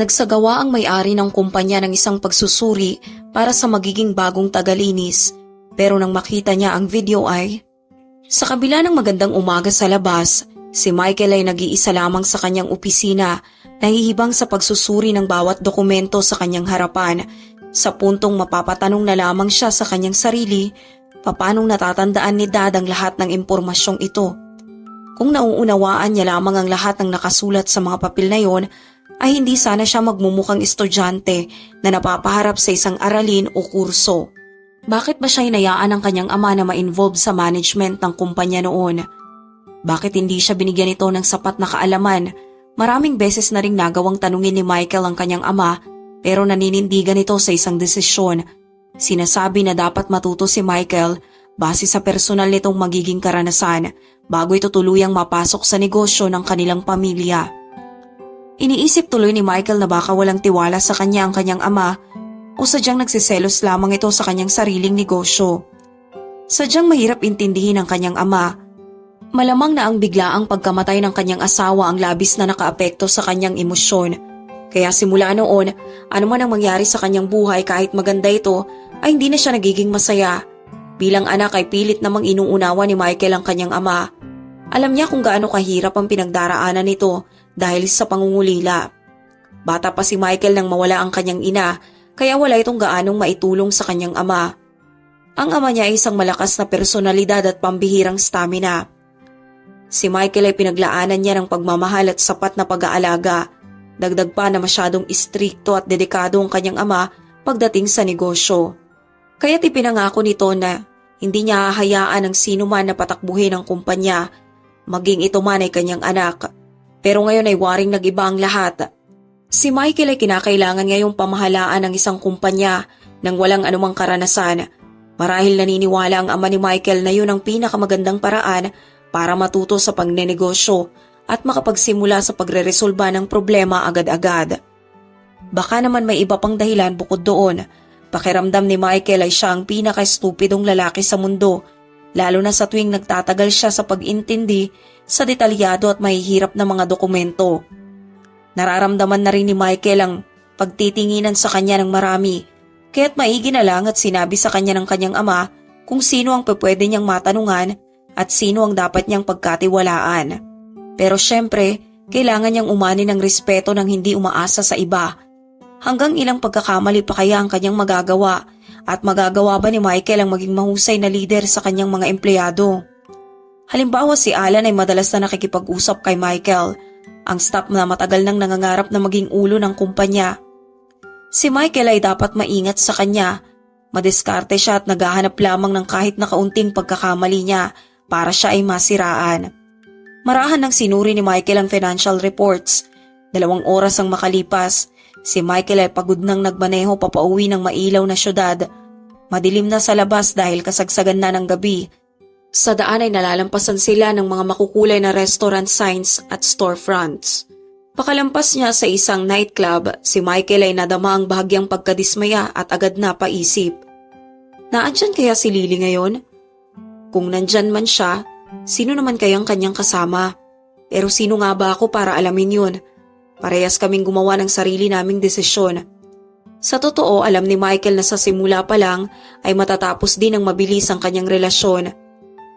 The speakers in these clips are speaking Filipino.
Nagsagawa ang may-ari ng kumpanya ng isang pagsusuri para sa magiging bagong tagalinis pero nang makita niya ang video ay... Sa kabila ng magandang umaga sa labas, si Michael ay nag-iisa lamang sa kanyang opisina nahihibang sa pagsusuri ng bawat dokumento sa kanyang harapan sa puntong mapapatanong na lamang siya sa kanyang sarili papanong natatandaan ni Dad ang lahat ng impormasyong ito. Kung nauunawaan niya lamang ang lahat ng nakasulat sa mga papel na yon, ay hindi sana siya magmumukhang estudyante na napapaharap sa isang aralin o kurso. Bakit ba siya hinayaan ng kanyang ama na ma-involve sa management ng kumpanya noon? Bakit hindi siya binigyan nito ng sapat na kaalaman? Maraming beses na ring nagawang tanungin ni Michael ang kanyang ama pero naninindigan ito sa isang desisyon. Sinasabi na dapat matuto si Michael base sa personal nitong magiging karanasan bago ito tuluyang mapasok sa negosyo ng kanilang pamilya. Iniisip tuloy ni Michael na baka walang tiwala sa kanya ang kanyang ama o sadyang nagsiselos lamang ito sa kanyang sariling negosyo. Sadyang mahirap intindihin ang kanyang ama. Malamang na ang biglaang pagkamatay ng kanyang asawa ang labis na nakaapekto sa kanyang emosyon. Kaya simula noon, ano man ang mangyari sa kanyang buhay kahit maganda ito, ay hindi na siya nagiging masaya. Bilang anak ay pilit namang inuunawa ni Michael ang kanyang ama. Alam niya kung gaano kahirap ang pinagdaraanan nito dahil sa pangungulila. Bata pa si Michael nang mawala ang kanyang ina kaya wala itong gaanong maitulong sa kanyang ama. Ang ama niya ay isang malakas na personalidad at pambihirang stamina. Si Michael ay pinaglaanan niya ng pagmamahal at sapat na pag-aalaga. Dagdag pa na masyadong istrikto at dedikado ang kanyang ama pagdating sa negosyo. Kaya't ipinangako nito na hindi niya hahayaan ang sino man na patakbuhin ang kumpanya, maging ito man ay kanyang anak. Pero ngayon ay waring nag-iba ang lahat. Si Michael ay kinakailangan ngayong pamahalaan ng isang kumpanya nang walang anumang karanasan. Marahil naniniwala ang ama ni Michael na yun ang pinakamagandang paraan para matuto sa pagnenegosyo at makapagsimula sa pagreresolba ng problema agad-agad. Baka naman may iba pang dahilan bukod doon. Pakiramdam ni Michael ay siya ang pinaka-estupidong lalaki sa mundo, lalo na sa tuwing nagtatagal siya sa pag-intindi sa detalyado at mahihirap na mga dokumento. Nararamdaman na rin ni Michael ang pagtitinginan sa kanya ng marami, kaya't maigi na lang at sinabi sa kanya ng kanyang ama kung sino ang pwede niyang matanungan at sino ang dapat niyang pagkatiwalaan. Pero syempre, kailangan niyang umani ng respeto ng hindi umaasa sa iba. Hanggang ilang pagkakamali pa kaya ang kanyang magagawa at magagawa ba ni Michael ang maging mahusay na leader sa kanyang mga empleyado? Halimbawa si Alan ay madalas na nakikipag-usap kay Michael, ang staff na matagal nang nangangarap na maging ulo ng kumpanya. Si Michael ay dapat maingat sa kanya, madiskarte siya at naghahanap lamang ng kahit na kaunting pagkakamali niya para siya ay masiraan. Marahan ng sinuri ni Michael ang financial reports. Dalawang oras ang makalipas, si Michael ay pagod nang nagmaneho papauwi ng mailaw na syudad. Madilim na sa labas dahil kasagsagan na ng gabi. Sa daan ay nalalampasan sila ng mga makukulay na restaurant signs at storefronts. Pakalampas niya sa isang nightclub, si Michael ay nadama ang bahagyang pagkadismaya at agad na paisip. Naandyan kaya si Lily ngayon? Kung nandyan man siya, sino naman kayang kanyang kasama? Pero sino nga ba ako para alamin yun? Parehas kaming gumawa ng sarili naming desisyon. Sa totoo, alam ni Michael na sa simula pa lang ay matatapos din ang mabilis ang kanyang relasyon.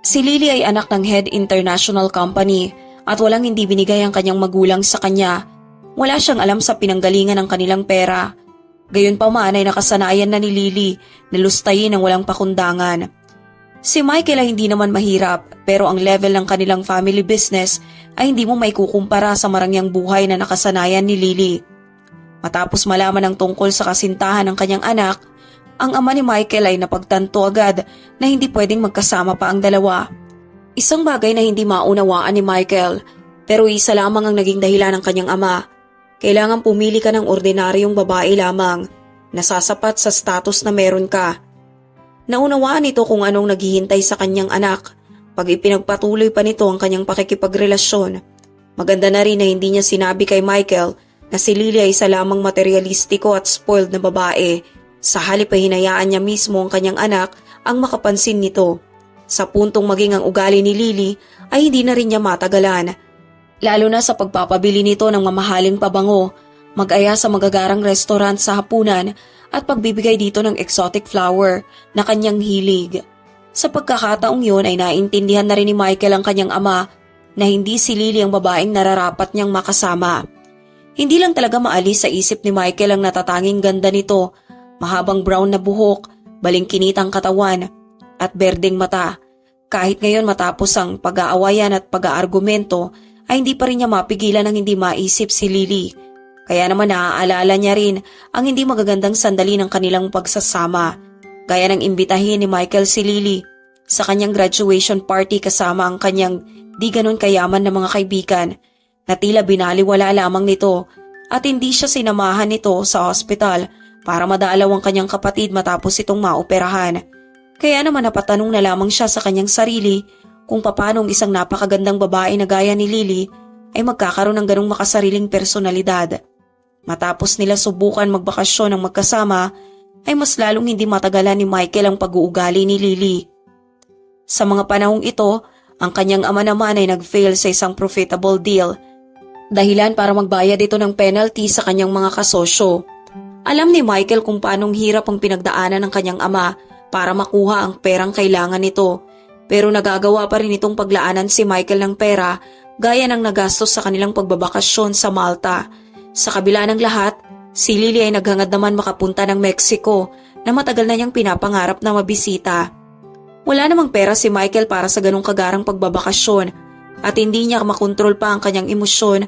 Si Lily ay anak ng head international company at walang hindi binigay ang kanyang magulang sa kanya. Wala siyang alam sa pinanggalingan ng kanilang pera. Gayon pa man ay nakasanayan na ni Lily na lustayin ng walang pakundangan. Si Michael ay hindi naman mahirap pero ang level ng kanilang family business ay hindi mo may kukumpara sa marangyang buhay na nakasanayan ni Lily. Matapos malaman ang tungkol sa kasintahan ng kanyang anak, ang ama ni Michael ay napagtanto agad na hindi pwedeng magkasama pa ang dalawa. Isang bagay na hindi maunawaan ni Michael pero isa lamang ang naging dahilan ng kanyang ama. Kailangan pumili ka ng ordinaryong babae lamang na sasapat sa status na meron ka. Naunawaan nito kung anong naghihintay sa kanyang anak pag ipinagpatuloy pa nito ang kanyang pakikipagrelasyon. Maganda na rin na hindi niya sinabi kay Michael na si Lily ay isa lamang materialistiko at spoiled na babae sa halip ay hinayaan niya mismo ang kanyang anak ang makapansin nito. Sa puntong maging ang ugali ni Lily ay hindi na rin niya matagalan. Lalo na sa pagpapabili nito ng mamahaling pabango mag-aya sa magagarang restaurant sa hapunan at pagbibigay dito ng exotic flower na kanyang hilig. Sa pagkakataong yun ay naintindihan na rin ni Michael ang kanyang ama na hindi si Lily ang babaeng nararapat niyang makasama. Hindi lang talaga maalis sa isip ni Michael ang natatanging ganda nito, mahabang brown na buhok, balingkinitang katawan, at berdeng mata. Kahit ngayon matapos ang pag-aawayan at pag-aargumento ay hindi pa rin niya mapigilan ang hindi maisip si Lily. Kaya naman naaalala niya rin ang hindi magagandang sandali ng kanilang pagsasama. Gaya ng imbitahin ni Michael si Lily sa kanyang graduation party kasama ang kanyang di ganon kayaman na mga kaibigan na tila binaliwala lamang nito at hindi siya sinamahan nito sa hospital para madalaw ang kanyang kapatid matapos itong maoperahan. Kaya naman napatanong na lamang siya sa kanyang sarili kung papanong isang napakagandang babae na gaya ni Lily ay magkakaroon ng ganong makasariling personalidad. Matapos nila subukan magbakasyon ng magkasama, ay mas lalong hindi matagalan ni Michael ang pag-uugali ni Lily. Sa mga panahong ito, ang kanyang ama naman ay nag-fail sa isang profitable deal dahilan para magbayad ito ng penalty sa kanyang mga kasosyo. Alam ni Michael kung paanong hirap ang pinagdaanan ng kanyang ama para makuha ang perang kailangan nito. Pero nagagawa pa rin itong paglaanan si Michael ng pera gaya ng nagastos sa kanilang pagbabakasyon sa Malta. Sa kabila ng lahat, si Lily ay naghangad naman makapunta ng Mexico na matagal na niyang pinapangarap na mabisita. Wala namang pera si Michael para sa ganong kagarang pagbabakasyon at hindi niya makontrol pa ang kanyang emosyon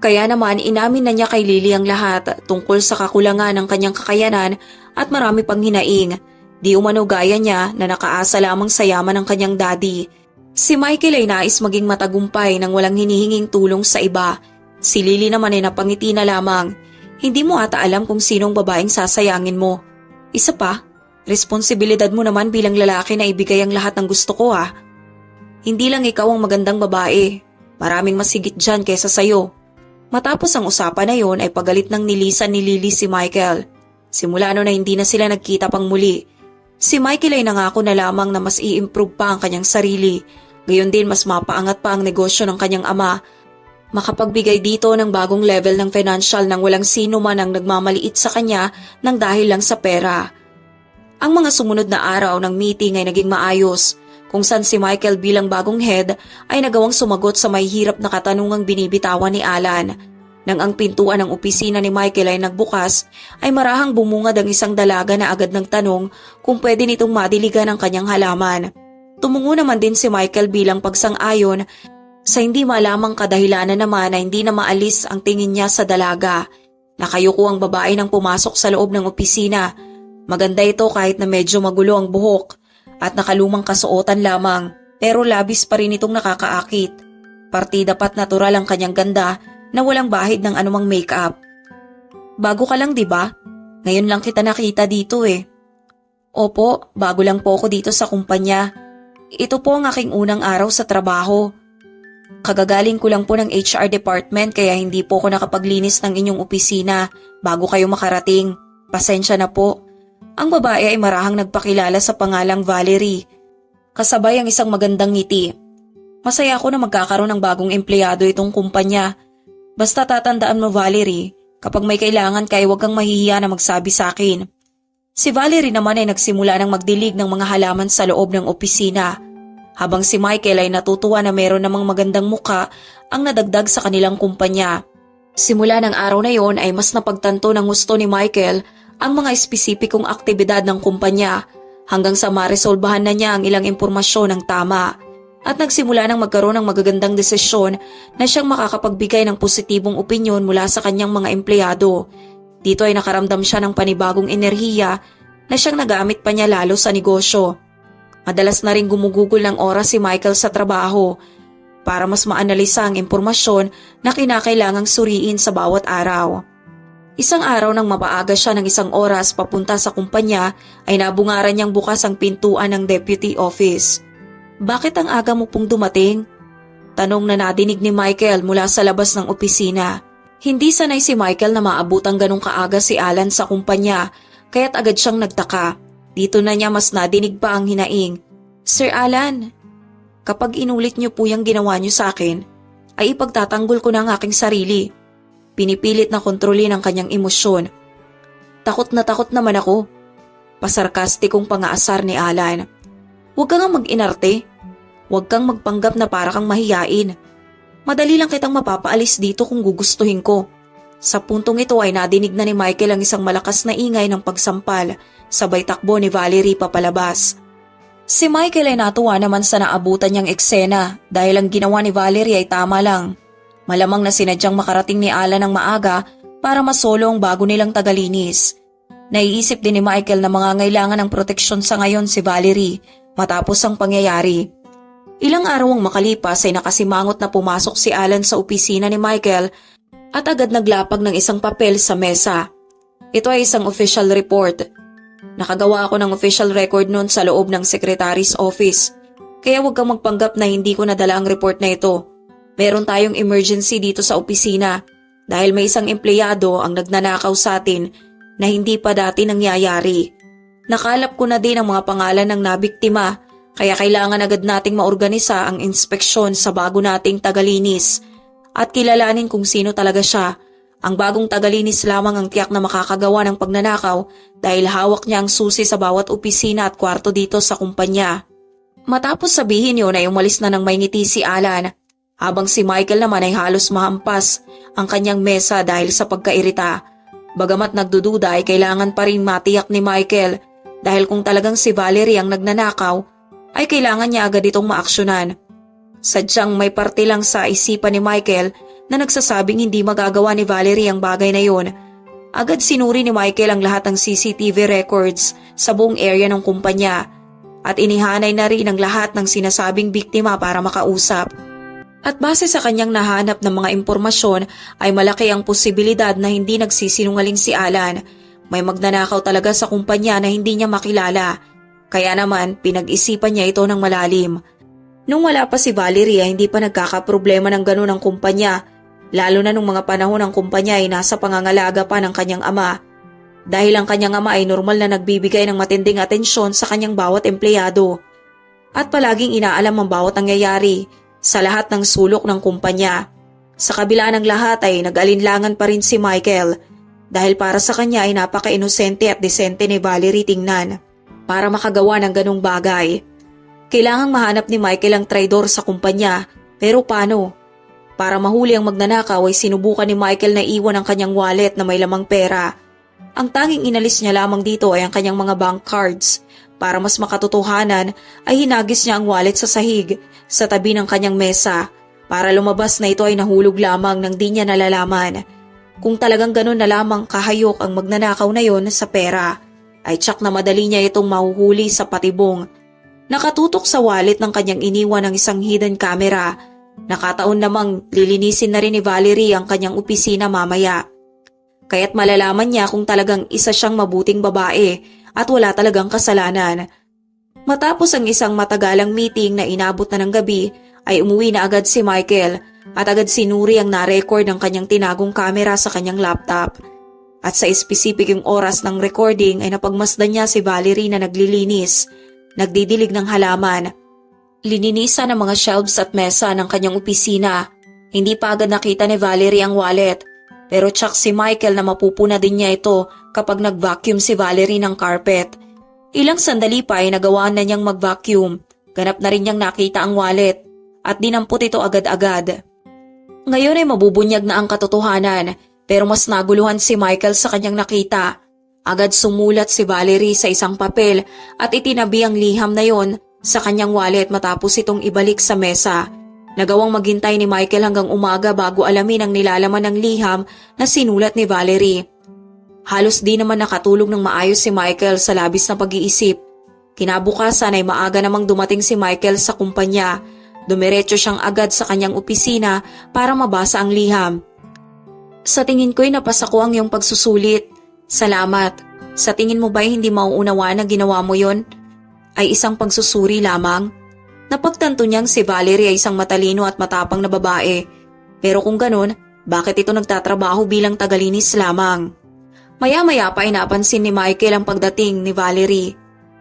kaya naman inamin na niya kay Lily ang lahat tungkol sa kakulangan ng kanyang kakayanan at marami pang hinaing. Di umano gaya niya na nakaasa lamang sa yaman ng kanyang daddy. Si Michael ay nais maging matagumpay nang walang hinihinging tulong sa iba. Si Lily naman ay napangiti na lamang. Hindi mo ata alam kung sinong babaeng sasayangin mo. Isa pa, responsibilidad mo naman bilang lalaki na ibigay ang lahat ng gusto ko ah. Hindi lang ikaw ang magandang babae. Maraming masigit dyan kaysa sayo. Matapos ang usapan na yon ay pagalit ng nilisan ni Lily si Michael. Simula no na hindi na sila nagkita pang muli. Si Michael ay nangako na lamang na mas i-improve pa ang kanyang sarili. Gayon din mas mapaangat pa ang negosyo ng kanyang ama. Makapagbigay dito ng bagong level ng financial nang walang sino man ang nagmamaliit sa kanya nang dahil lang sa pera. Ang mga sumunod na araw ng meeting ay naging maayos kung saan si Michael bilang bagong head ay nagawang sumagot sa may hirap na katanungang binibitawan ni Alan. Nang ang pintuan ng opisina ni Michael ay nagbukas, ay marahang bumungad ang isang dalaga na agad ng tanong kung pwede nitong madiligan ang kanyang halaman. Tumungo naman din si Michael bilang pagsang-ayon sa hindi malamang kadahilanan naman na hindi na maalis ang tingin niya sa dalaga. Nakayuko ang babae nang pumasok sa loob ng opisina. Maganda ito kahit na medyo magulo ang buhok at nakalumang kasuotan lamang pero labis pa rin itong nakakaakit. Partida pat natural ang kanyang ganda na walang bahid ng anumang make-up. Bago ka lang 'di ba? Ngayon lang kita nakita dito eh. Opo, bago lang po ako dito sa kumpanya. Ito po ang aking unang araw sa trabaho. Kagagaling ko lang po ng HR department kaya hindi po ako nakapaglinis ng inyong opisina bago kayo makarating. Pasensya na po. Ang babae ay marahang nagpakilala sa pangalang Valerie. Kasabay ang isang magandang ngiti. Masaya ako na magkakaroon ng bagong empleyado itong kumpanya. Basta tatandaan mo Valerie, kapag may kailangan kay huwag kang mahihiya na magsabi sa akin. Si Valerie naman ay nagsimula ng magdilig ng mga halaman sa loob ng opisina. Habang si Michael ay natutuwa na meron namang magandang muka ang nadagdag sa kanilang kumpanya. Simula ng araw na yon ay mas napagtanto ng gusto ni Michael ang mga espesipikong aktibidad ng kumpanya hanggang sa maresolbahan na niya ang ilang impormasyon ng tama at nagsimula ng magkaroon ng magagandang desisyon na siyang makakapagbigay ng positibong opinyon mula sa kanyang mga empleyado. Dito ay nakaramdam siya ng panibagong enerhiya na siyang nagamit pa niya lalo sa negosyo. Madalas na rin gumugugol ng oras si Michael sa trabaho para mas maanalisa ang impormasyon na kinakailangang suriin sa bawat araw. Isang araw nang mapaaga siya ng isang oras papunta sa kumpanya ay nabungaran niyang bukas ang pintuan ng deputy office. Bakit ang aga mo pong dumating? Tanong na nadinig ni Michael mula sa labas ng opisina. Hindi sanay si Michael na maabot ang ganong kaaga si Alan sa kumpanya kaya't agad siyang nagtaka. Dito na niya mas nadinig pa ang hinaing. Sir Alan, kapag inulit niyo po yung ginawa niyo sa akin, ay ipagtatanggol ko na ang aking sarili. Pinipilit na kontrolin ang kanyang emosyon. Takot na takot naman ako. Pasarkastikong pangaasar ni Alan. Huwag ka nga mag-inarte. Huwag kang magpanggap na para kang mahiyain. Madali lang kitang mapapaalis dito kung gugustuhin ko. Sa puntong ito ay nadinig na ni Michael ang isang malakas na ingay ng pagsampal, sabay takbo ni Valerie papalabas. Si Michael ay natuwa naman sa naabutan niyang eksena dahil ang ginawa ni Valerie ay tama lang. Malamang na sinadyang makarating ni Alan ng maaga para masolo ang bago nilang tagalinis. Naiisip din ni Michael na mangangailangan ng proteksyon sa ngayon si Valerie matapos ang pangyayari. Ilang araw ang makalipas ay nakasimangot na pumasok si Alan sa opisina ni Michael at agad naglapag ng isang papel sa mesa. Ito ay isang official report. Nakagawa ako ng official record noon sa loob ng secretary's office. Kaya huwag kang magpanggap na hindi ko nadala ang report na ito. Meron tayong emergency dito sa opisina dahil may isang empleyado ang nagnanakaw sa atin na hindi pa dati nangyayari. Nakalap ko na din ang mga pangalan ng nabiktima kaya kailangan agad nating maorganisa ang inspeksyon sa bago nating tagalinis at kilalanin kung sino talaga siya. Ang bagong tagalinis lamang ang tiyak na makakagawa ng pagnanakaw dahil hawak niya ang susi sa bawat opisina at kwarto dito sa kumpanya. Matapos sabihin yun ay umalis na ng may ngiti si Alan habang si Michael naman ay halos mahampas ang kanyang mesa dahil sa pagkairita. Bagamat nagdududa ay kailangan pa rin matiyak ni Michael dahil kung talagang si Valerie ang nagnanakaw ay kailangan niya agad itong maaksyonan. Sadyang may parte lang sa isipan ni Michael na nagsasabing hindi magagawa ni Valerie ang bagay na yun. Agad sinuri ni Michael ang lahat ng CCTV records sa buong area ng kumpanya at inihanay na rin ang lahat ng sinasabing biktima para makausap. At base sa kanyang nahanap ng mga impormasyon ay malaki ang posibilidad na hindi nagsisinungaling si Alan. May magnanakaw talaga sa kumpanya na hindi niya makilala kaya naman, pinag-isipan niya ito ng malalim. Nung wala pa si Valerie hindi pa nagkakaproblema ng ganun ang kumpanya, lalo na nung mga panahon ng kumpanya ay nasa pangangalaga pa ng kanyang ama. Dahil ang kanyang ama ay normal na nagbibigay ng matinding atensyon sa kanyang bawat empleyado. At palaging inaalam ang bawat nangyayari sa lahat ng sulok ng kumpanya. Sa kabila ng lahat ay nag-alinlangan pa rin si Michael dahil para sa kanya ay napaka-inosente at desente ni Valerie tingnan para makagawa ng ganong bagay. Kailangang mahanap ni Michael ang traidor sa kumpanya, pero paano? Para mahuli ang magnanakaw ay sinubukan ni Michael na iwan ang kanyang wallet na may lamang pera. Ang tanging inalis niya lamang dito ay ang kanyang mga bank cards. Para mas makatotohanan ay hinagis niya ang wallet sa sahig sa tabi ng kanyang mesa para lumabas na ito ay nahulog lamang nang di niya nalalaman. Kung talagang ganun na lamang kahayok ang magnanakaw na yon sa pera ay tsak na madali niya itong mahuhuli sa patibong. Nakatutok sa wallet ng kanyang iniwan ng isang hidden camera. Nakataon namang lilinisin na rin ni Valerie ang kanyang opisina mamaya. Kaya't malalaman niya kung talagang isa siyang mabuting babae at wala talagang kasalanan. Matapos ang isang matagalang meeting na inabot na ng gabi ay umuwi na agad si Michael at agad sinuri ang na-record ng kanyang tinagong camera sa kanyang laptop. At sa espesipikong oras ng recording ay napagmasdan niya si Valerie na naglilinis, nagdidilig ng halaman. Lininisan ang mga shelves at mesa ng kanyang opisina. Hindi pa agad nakita ni Valerie ang wallet, pero tsak si Michael na mapupuna din niya ito kapag nag-vacuum si Valerie ng carpet. Ilang sandali pa ay nagawaan na niyang mag-vacuum. Ganap na rin niyang nakita ang wallet at dinampot ito agad-agad. Ngayon ay mabubunyag na ang katotohanan pero mas naguluhan si Michael sa kanyang nakita. Agad sumulat si Valerie sa isang papel at itinabi ang liham na yon sa kanyang wallet matapos itong ibalik sa mesa. Nagawang maghintay ni Michael hanggang umaga bago alamin ang nilalaman ng liham na sinulat ni Valerie. Halos di naman nakatulog ng maayos si Michael sa labis na pag-iisip. Kinabukasan ay maaga namang dumating si Michael sa kumpanya. Dumiretso siyang agad sa kanyang opisina para mabasa ang liham. Sa tingin ko'y napasa ko ang iyong pagsusulit. Salamat. Sa tingin mo ba'y hindi mauunawa na ginawa mo yon? Ay isang pagsusuri lamang? Napagtanto niyang si Valerie ay isang matalino at matapang na babae. Pero kung ganun, bakit ito nagtatrabaho bilang tagalinis lamang? Maya-maya pa ay napansin ni Michael ang pagdating ni Valerie.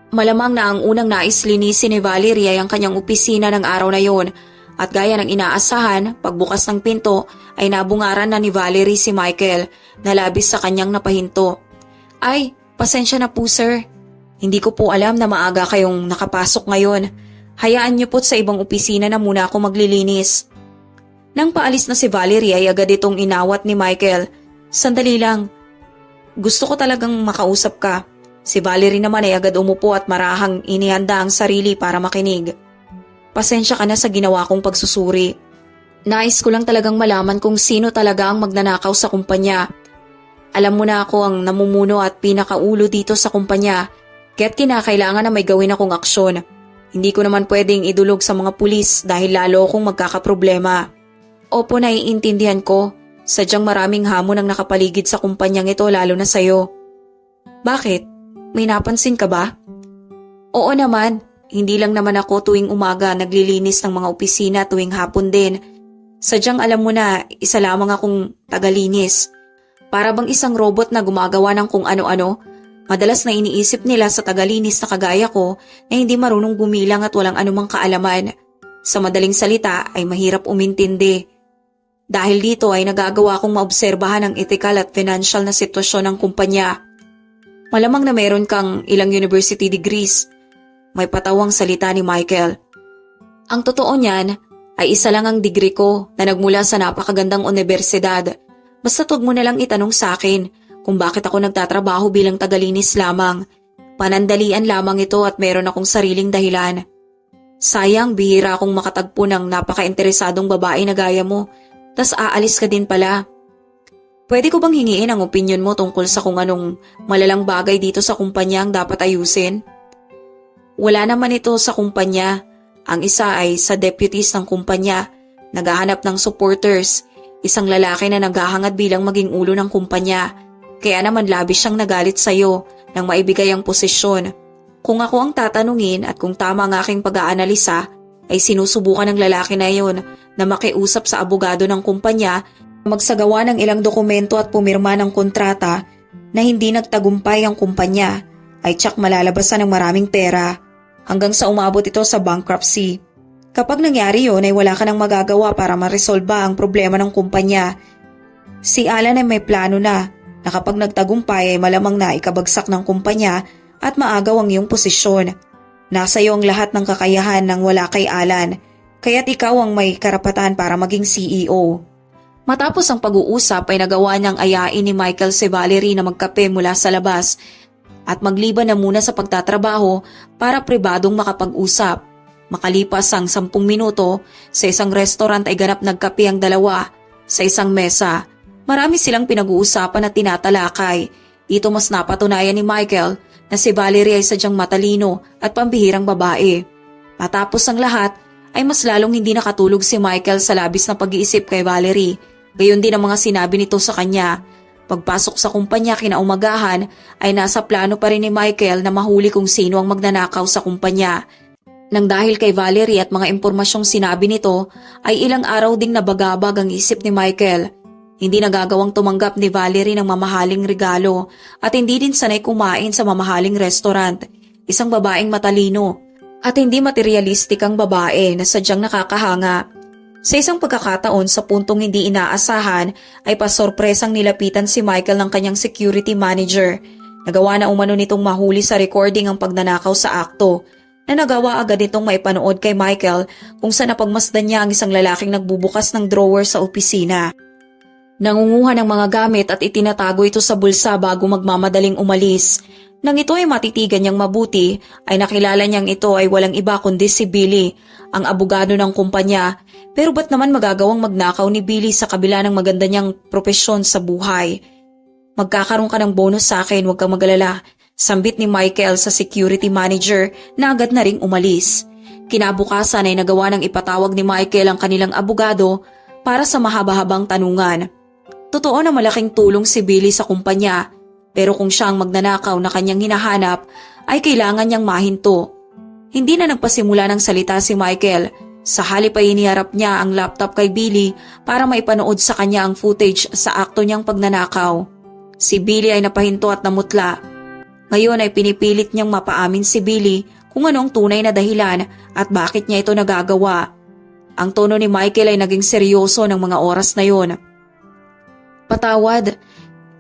Malamang na ang unang nais linisin ni Valerie ay ang kanyang opisina ng araw na yon At gaya ng inaasahan, pagbukas ng pinto ay nabungaran na ni Valerie si Michael na labis sa kanyang napahinto. Ay, pasensya na po sir. Hindi ko po alam na maaga kayong nakapasok ngayon. Hayaan niyo po sa ibang opisina na muna ako maglilinis. Nang paalis na si Valerie ay agad itong inawat ni Michael. Sandali lang. Gusto ko talagang makausap ka. Si Valerie naman ay agad umupo at marahang inihanda ang sarili para makinig. Pasensya ka na sa ginawa kong pagsusuri. Nais ko lang talagang malaman kung sino talaga ang magnanakaw sa kumpanya. Alam mo na ako ang namumuno at pinakaulo dito sa kumpanya, kaya't kinakailangan na may gawin akong aksyon. Hindi ko naman pwedeng idulog sa mga pulis dahil lalo akong magkakaproblema. Opo, naiintindihan ko. Sadyang maraming hamon ang nakapaligid sa kumpanyang ito lalo na sa'yo. Bakit? May napansin ka ba? Oo naman, hindi lang naman ako tuwing umaga naglilinis ng mga opisina tuwing hapon din. Sadyang alam mo na, isa lamang akong tagalinis. Para bang isang robot na gumagawa ng kung ano-ano, madalas na iniisip nila sa tagalinis na kagaya ko na hindi marunong gumilang at walang anumang kaalaman. Sa madaling salita ay mahirap umintindi. Dahil dito ay nagagawa kong maobserbahan ang ethical at financial na sitwasyon ng kumpanya. Malamang na meron kang ilang university degrees. May patawang salita ni Michael. Ang totoo niyan ay isa lang ang degree ko na nagmula sa napakagandang universidad. Basta wag mo na lang itanong sa akin kung bakit ako nagtatrabaho bilang tagalinis lamang. Panandalian lamang ito at meron akong sariling dahilan. Sayang bihira akong makatagpo ng napaka-interesadong babae na gaya mo, tas aalis ka din pala. Pwede ko bang hingiin ang opinion mo tungkol sa kung anong malalang bagay dito sa kumpanya ang dapat ayusin? Wala naman ito sa kumpanya. Ang isa ay sa deputies ng kumpanya, naghahanap ng supporters, isang lalaki na naghahangad bilang maging ulo ng kumpanya. Kaya naman labis siyang nagalit sa'yo nang maibigay ang posisyon. Kung ako ang tatanungin at kung tama ang aking pag-aanalisa, ay sinusubukan ng lalaki na yon na makiusap sa abogado ng kumpanya magsagawa ng ilang dokumento at pumirma ng kontrata na hindi nagtagumpay ang kumpanya ay tsak malalabasan ng maraming pera hanggang sa umabot ito sa bankruptcy. Kapag nangyari yon ay wala ka nang magagawa para maresolba ang problema ng kumpanya. Si Alan ay may plano na na kapag nagtagumpay ay malamang na ikabagsak ng kumpanya at maagaw ang iyong posisyon. Nasa iyo ang lahat ng kakayahan ng wala kay Alan, kaya't ikaw ang may karapatan para maging CEO. Matapos ang pag-uusap ay nagawa niyang ayain ni Michael si Valerie na magkape mula sa labas at magliban na muna sa pagtatrabaho para pribadong makapag-usap. Makalipas ang sampung minuto, sa isang restaurant ay ganap nagkape ang dalawa sa isang mesa. Marami silang pinag-uusapan at tinatalakay. Dito mas napatunayan ni Michael na si Valerie ay sadyang matalino at pambihirang babae. Matapos ang lahat, ay mas lalong hindi nakatulog si Michael sa labis na pag-iisip kay Valerie. Gayon din ang mga sinabi nito sa kanya. Pagpasok sa kumpanya kinaumagahan ay nasa plano pa rin ni Michael na mahuli kung sino ang magnanakaw sa kumpanya. Nang dahil kay Valerie at mga impormasyong sinabi nito ay ilang araw ding nabagabag ang isip ni Michael. Hindi nagagawang tumanggap ni Valerie ng mamahaling regalo at hindi din sanay kumain sa mamahaling restaurant. Isang babaeng matalino at hindi materialistik ang babae na sadyang nakakahanga. Sa isang pagkakataon sa puntong hindi inaasahan ay pasorpresang nilapitan si Michael ng kanyang security manager. Nagawa na umano nitong mahuli sa recording ang pagnanakaw sa akto na nagawa agad itong maipanood kay Michael kung saan napagmasdan niya ang isang lalaking nagbubukas ng drawer sa opisina. Nangunguha ng mga gamit at itinatago ito sa bulsa bago magmamadaling umalis. Nang ito ay matitigan niyang mabuti, ay nakilala niyang ito ay walang iba kundi si Billy, ang abogado ng kumpanya. Pero ba't naman magagawang magnakaw ni Billy sa kabila ng maganda niyang propesyon sa buhay? Magkakaroon ka ng bonus sa akin, huwag kang magalala. Sambit ni Michael sa security manager na agad na ring umalis. Kinabukasan ay nagawa ng ipatawag ni Michael ang kanilang abogado para sa mahaba-habang tanungan. Totoo na malaking tulong si Billy sa kumpanya pero kung siya ang magnanakaw na kanyang hinahanap ay kailangan niyang mahinto. Hindi na nagpasimula ng salita si Michael. Sa halip ay iniharap niya ang laptop kay Billy para maipanood sa kanya ang footage sa akto niyang pagnanakaw. Si Billy ay napahinto at namutla. Ngayon ay pinipilit niyang mapaamin si Billy kung ano ang tunay na dahilan at bakit niya ito nagagawa. Ang tono ni Michael ay naging seryoso ng mga oras na yon. Patawad,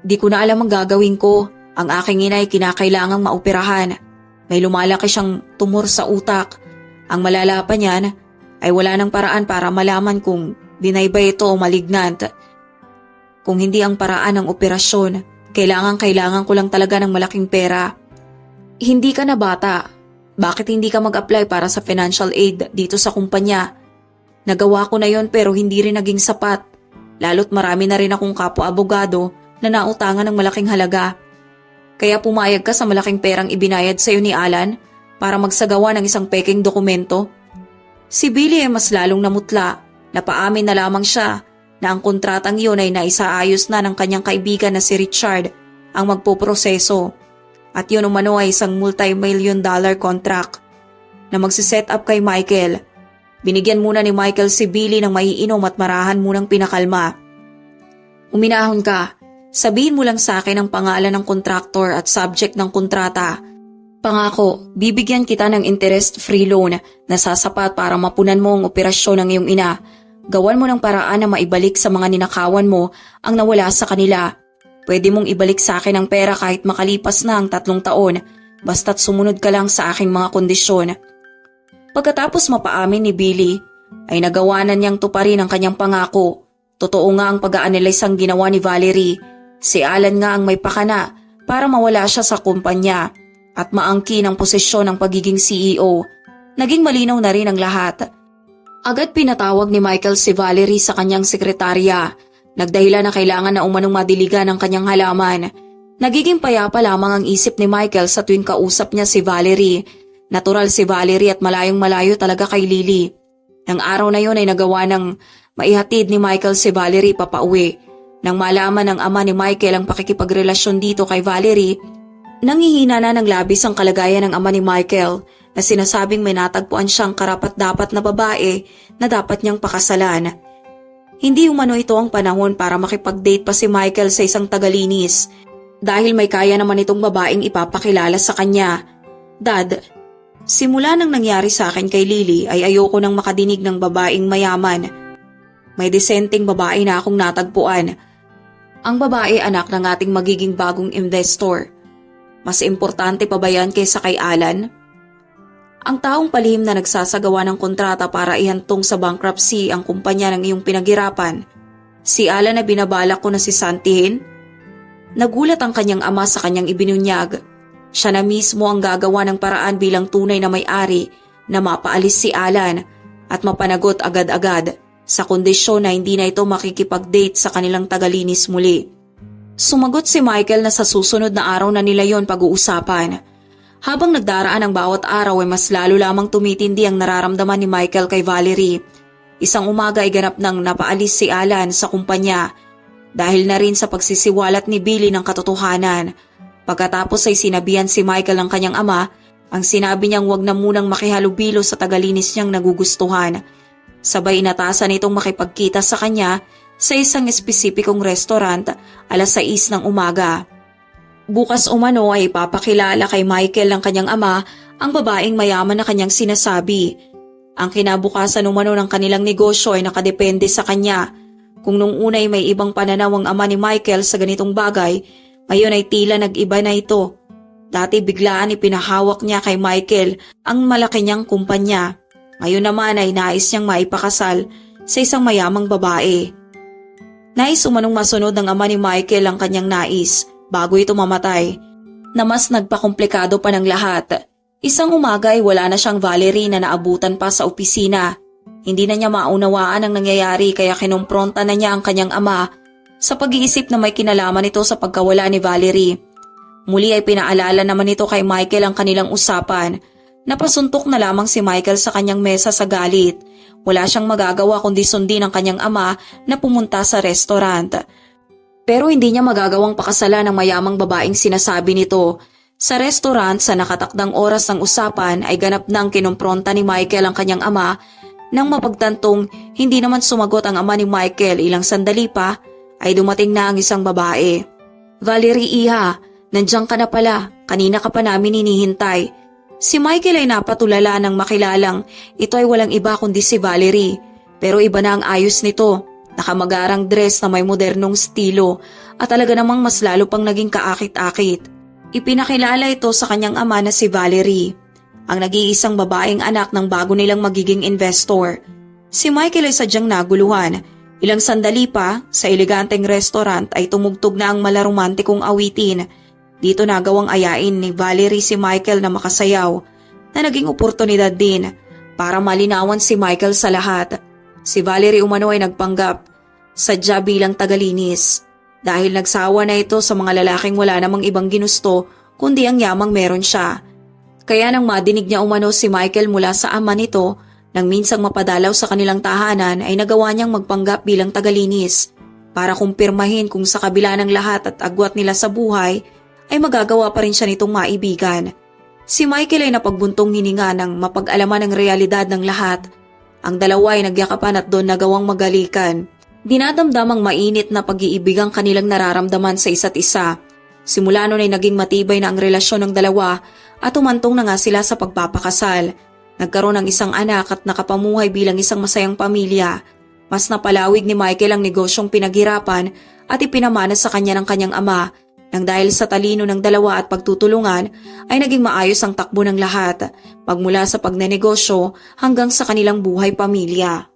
di ko na alam ang gagawin ko. Ang aking ina ay kinakailangang maoperahan. May lumalaki siyang tumor sa utak. Ang malala pa niyan ay wala ng paraan para malaman kung binaybay ito o malignant. Kung hindi ang paraan ng operasyon, kailangan kailangan ko lang talaga ng malaking pera. Hindi ka na bata. Bakit hindi ka mag-apply para sa financial aid dito sa kumpanya? Nagawa ko na yon pero hindi rin naging sapat. Lalo't marami na rin akong kapwa-abogado na nautangan ng malaking halaga. Kaya pumayag ka sa malaking perang ibinayad sa iyo ni Alan para magsagawa ng isang peking dokumento. Si Billy ay mas lalong namutla. Napaamin na lamang siya na ang kontratang iyon ay naisaayos na ng kanyang kaibigan na si Richard ang magpoproseso. At yun umano ay isang multi-million dollar contract na magsiset up kay Michael. Binigyan muna ni Michael si Billy ng maiinom at marahan munang pinakalma. Uminahon ka. Sabihin mo lang sa akin ang pangalan ng kontraktor at subject ng kontrata. Pangako, bibigyan kita ng interest-free loan na sasapat para mapunan mo ang operasyon ng iyong ina. Gawan mo ng paraan na maibalik sa mga ninakawan mo ang nawala sa kanila. Pwede mong ibalik sa akin ang pera kahit makalipas na ang tatlong taon, basta't sumunod ka lang sa aking mga kondisyon. Pagkatapos mapaamin ni Billy, ay nagawa na niyang tuparin ang kanyang pangako. Totoo nga ang pag-aanalyze ang ginawa ni Valerie. Si Alan nga ang may pakana para mawala siya sa kumpanya at maangkin ang posisyon ng pagiging CEO. Naging malinaw na rin ang lahat. Agad pinatawag ni Michael si Valerie sa kanyang sekretarya. Nagdahilan na kailangan na umanong madiligan ang kanyang halaman. Nagiging payapa lamang ang isip ni Michael sa tuwing kausap niya si Valerie. Natural si Valerie at malayong malayo talaga kay Lily. Nang araw na yon ay nagawa ng maihatid ni Michael si Valerie papauwi. Nang malaman ng ama ni Michael ang pakikipagrelasyon dito kay Valerie, nangihina na ng labis ang kalagayan ng ama ni Michael na sinasabing may natagpuan siyang karapat-dapat na babae na dapat niyang pakasalan. Hindi umano ito ang panahon para makipag-date pa si Michael sa isang tagalinis dahil may kaya naman itong babaeng ipapakilala sa kanya. Dad, simula nang nangyari sa akin kay Lily ay ayoko nang makadinig ng babaeng mayaman. May desenteng babae na akong natagpuan ang babae anak ng ating magiging bagong investor. Mas importante pa ba yan kaysa kay Alan? Ang taong palihim na nagsasagawa ng kontrata para ihantong sa bankruptcy ang kumpanya ng iyong pinaghirapan. Si Alan na binabalak ko na si Santihin? Nagulat ang kanyang ama sa kanyang ibinunyag. Siya na mismo ang gagawa ng paraan bilang tunay na may-ari na mapaalis si Alan at mapanagot agad-agad sa kondisyon na hindi na ito makikipag-date sa kanilang tagalinis muli. Sumagot si Michael na sa susunod na araw na nila yon pag-uusapan. Habang nagdaraan ang bawat araw ay mas lalo lamang tumitindi ang nararamdaman ni Michael kay Valerie. Isang umaga ay ganap nang napaalis si Alan sa kumpanya dahil na rin sa pagsisiwalat ni Billy ng katotohanan. Pagkatapos ay sinabihan si Michael ng kanyang ama ang sinabi niyang wag na munang makihalubilo sa tagalinis niyang nagugustuhan. Sabay inatasan itong makipagkita sa kanya sa isang espesipikong restaurant alas 6 ng umaga. Bukas umano ay papakilala kay Michael ng kanyang ama ang babaeng mayaman na kanyang sinasabi. Ang kinabukasan umano ng kanilang negosyo ay nakadepende sa kanya. Kung nung unay may ibang pananaw ang ama ni Michael sa ganitong bagay, ngayon ay tila nag-iba na ito. Dati biglaan ipinahawak niya kay Michael ang malaki niyang kumpanya. Ngayon naman ay nais niyang maipakasal sa isang mayamang babae. Nais umanong masunod ng ama ni Michael ang kanyang nais bago ito mamatay na mas nagpakomplikado pa ng lahat. Isang umaga ay wala na siyang Valerie na naabutan pa sa opisina. Hindi na niya maunawaan ang nangyayari kaya kinumpronta na niya ang kanyang ama sa pag-iisip na may kinalaman ito sa pagkawala ni Valerie. Muli ay pinaalala naman ito kay Michael ang kanilang usapan Napasuntok na lamang si Michael sa kanyang mesa sa galit. Wala siyang magagawa kundi sundin ang kanyang ama na pumunta sa restaurant. Pero hindi niya magagawang pakasalan ng mayamang babaeng sinasabi nito. Sa restaurant sa nakatakdang oras ng usapan ay ganap nang kinumpronta ni Michael ang kanyang ama nang mapagtantong hindi naman sumagot ang ama ni Michael ilang sandali pa ay dumating na ang isang babae. Valerie Iha, nandiyan ka na pala. Kanina ka pa namin hinihintay. Si Michael ay napatulala ng makilalang ito ay walang iba kundi si Valerie. Pero iba na ang ayos nito. Nakamagarang dress na may modernong estilo at talaga namang mas lalo pang naging kaakit-akit. Ipinakilala ito sa kanyang ama na si Valerie, ang nag-iisang babaeng anak ng bago nilang magiging investor. Si Michael ay sadyang naguluhan. Ilang sandali pa, sa eleganteng restaurant ay tumugtog na ang malaromantikong awitin. Dito nagawang ayain ni Valerie si Michael na makasayaw na naging oportunidad din para malinawan si Michael sa lahat. Si Valerie umano ay nagpanggap sadya bilang tagalinis dahil nagsawa na ito sa mga lalaking wala namang ibang ginusto kundi ang yamang meron siya. Kaya nang madinig niya umano si Michael mula sa ama nito, nang minsang mapadalaw sa kanilang tahanan ay nagawa niyang magpanggap bilang tagalinis para kumpirmahin kung sa kabila ng lahat at agwat nila sa buhay ay magagawa pa rin siya nitong maibigan. Si Michael ay napagbuntong hininga ng mapag-alaman ng realidad ng lahat. Ang dalawa ay nagyakapan at doon nagawang magalikan. Dinadamdamang mainit na pag-iibigang kanilang nararamdaman sa isa't isa. Simula noon ay naging matibay na ang relasyon ng dalawa at umantong na nga sila sa pagpapakasal. Nagkaroon ng isang anak at nakapamuhay bilang isang masayang pamilya. Mas napalawig ni Michael ang negosyong pinaghirapan at ipinamana sa kanya ng kanyang ama nang dahil sa talino ng dalawa at pagtutulungan ay naging maayos ang takbo ng lahat, pagmula sa pagnenegosyo hanggang sa kanilang buhay pamilya.